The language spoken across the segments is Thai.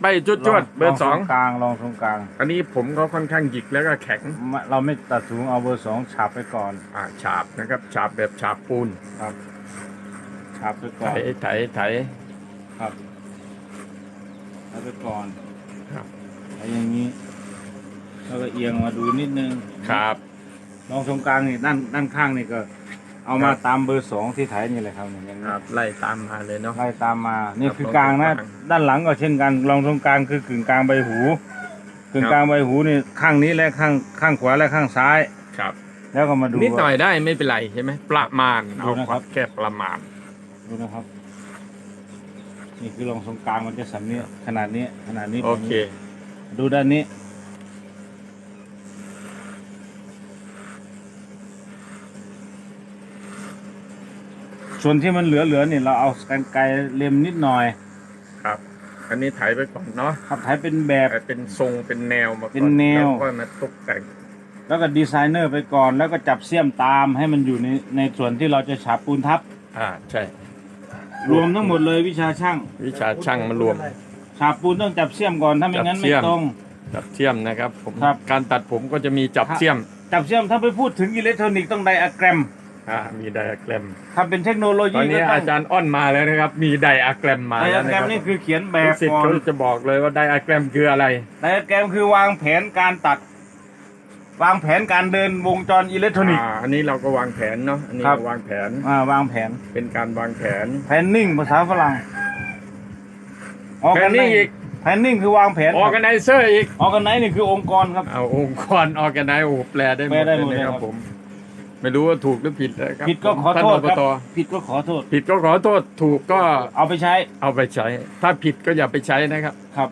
ไปจุดจวดๆเบอร์สองลกลางลองตรงกลาง อันนี้ผมก็ค่อนข้างหยิกแล้วก็แข็งไม่เราไม่ตัดสูงเอาเบอร์สองฉาบไปก่อนอ่าฉาบนะครับฉาบแบบฉาบปูนครับฉาบไปไถก่อนไถไถครับเอาไปก่อนครับไอ้อย่างนี้แล้วก็เอียงมาดูนิดนึงครับลองตรงกลางนี่ด้านด้านข้างนี่ก็ เอามาครับตามเบอร์สองที่ไถนี่แหละครับเนี่ยอย่างคนี้รับไล่ตามมาเลยเนาะ ไล่ตามมา นี่ครับคือกลางนะลองตรงกลางด้านหลังก็เช่นกันลองตรงกลางคือกึ่งกลางใบหูกึ่งกลางใบหูนี่ข้างนี้และข้างข้างขวาและข้างซ้าย ครับ แล้วก็มาดู นิดหน่อยว่าได้ไม่เป็นไรใช่ไหมประมาณดูเอานะครับ แค่ประมาณ ดูนะครับ นี่คือลองตรงกลางมันจะสำเนี้ขนาดนี้ขนาดนี้โอเค ดูด้านนี้ ส่วนที่มันเหลือๆเนี่ยเราเอากันไกรเล็มนิดหน่อย ครับ อันนี้ไถไปก่อนเนาะครับไถเป็นแบบแต่เป็นทรงเป็นแนวมาก่อนเป็นแนวแล้วก็มาตกแต่งแล้วก็ดีไซเนอร์ไปก่อน แล้วก็จับเสียมตามให้มันอยู่ในในส่วนที่เราจะฉาบปูนทับ อ่าใช่ รวมทั้งหมดเลยวิชาช่างวิชาช่างมารวม ฉาบปูนต้องจับเสียมก่อนถ้าไม่งั้นจับเสี้ไม่ยม ตรง จับเทียมนะครับผมครับ การตัดผมก็จะมีจับครับเทียม จับเสียมถ้าไปพูดถึงอิเล็กทรอนิกส์ต้องไดอะแกรม อ่ามีไดอะแกรมถ้าเป็นเทคโนโลตยีอนนี้ก็ต้อาจารย์อ้อนมาแล้วนะครับ มีไดอะแกรมมาไดแล้วอะนะแกรคมรับนี่คือเขียนแบลูบกศิษย์ก่อนเขาจะบอกเลยว่าไดอะแกรมคืออะไร ไดอะแกรมคือวางแผนการตัด วางแผนการเดินวงจรอิเล็กทรอนิกส์อ่าอันนี้เราก็วางแผนเนาะ อันนี้ครับ เราวางแผน อ่าวางแผน เป็นการวางแผน แพนนิ่งภาษาฝรั่ง Planning อีก แพนนิ่งคือวางแผนออแกไนเซอร์อีก ออกันไนนี่คือองค์กรครับ เอาองค์กรออแกไนโอ้โหแปลได้หมแปลดได้เลยหมดนะเลยคครัรับ บผม ไม่รู้ว่าถูกหรือผิดนะครับผิดก็ขอท่านโทษอบครับตผิดก็ขอโทษ ผิดก็ขอโทษถูกก็เอาไปใช้ เอาไปใช้ ถ้าผิดก็อย่าไปใช้นะครับ ครับ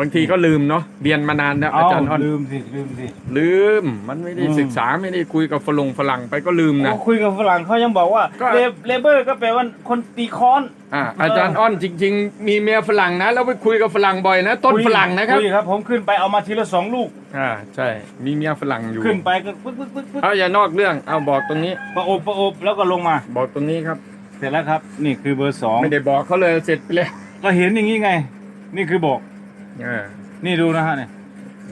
บางทีก็ลืมเนาะเรียนมานานแล้วเอาอาจารย์อ้อนลืมสิลืมสิลืมมันไม่ได้อืมศึกษาไม่ได้คุยกับฝรั่งฝรั่งไปก็ลืมนะโอ้คุยกับฝรั่งเขายังบอกว่าก็เลเลเบอร์ก็แปลว่าคนตีค้อนอ่าอาจารย์อ้อนจริง ๆ มีเมียฝรั่งนะแล้วไปคุยกับฝรั่งบ่อยนะ ต้นคุยฝรั่งนะครับคุยครับ ผมขึ้นไปเอามาทีละสองลูกอ่าใช่มีเมียฝรั่งอยู่ขึ้นไปก็ปึ๊กปึ๊กปึ๊กปึ๊กเอาอย่านอกเรื่องเอาบอกตรงนี้ประอบประอบแล้วก็ลงมา บอกตรงนี้ครับ เสร็จแล้วครับ นี่คือเบอร์สองไม่ได้บอกเขาเลยเสร็จไปเลยก็เห็นอย่างนี้ไง นี่คือบอก อ่า นี่ดูนะฮะเนี่ย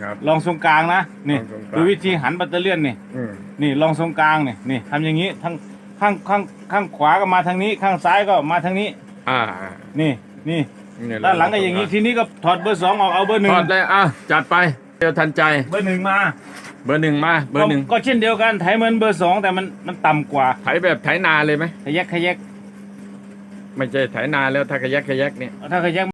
ครับ ลองทรงกลางนะนี่ลองทรงกลาง ดูวิธีหันแบตเตอรี่ยนนี่ อืมนี่ลองทรงกลางนี่นี่ทำอย่างนี้ทั้งข้างข้างข้างขวาก็มาทางนี้ ข้างซ้ายก็มาทางนี้ อ่านี่นี่นี่ด้านหลังก็อย่างนี้ทีนี้ก็ถอดเบอร์สองออกเอาเบอร์หนึ่ถงอดเลยอะจัดไปเดียวทันใจ เบอร์หนึ่งมาเบอร์หนึ่งมาเบอร์หนึ่งก็ก็เช่นเดียวกันไถเหมือนเบอร์สองแต่มันมันต่ำกว่าไถแบบไถนาเลยไหมขยักขยักไม่ใช่ไถนาแล้วถ้าขยักขยักเนี่ย ถ้าขยัก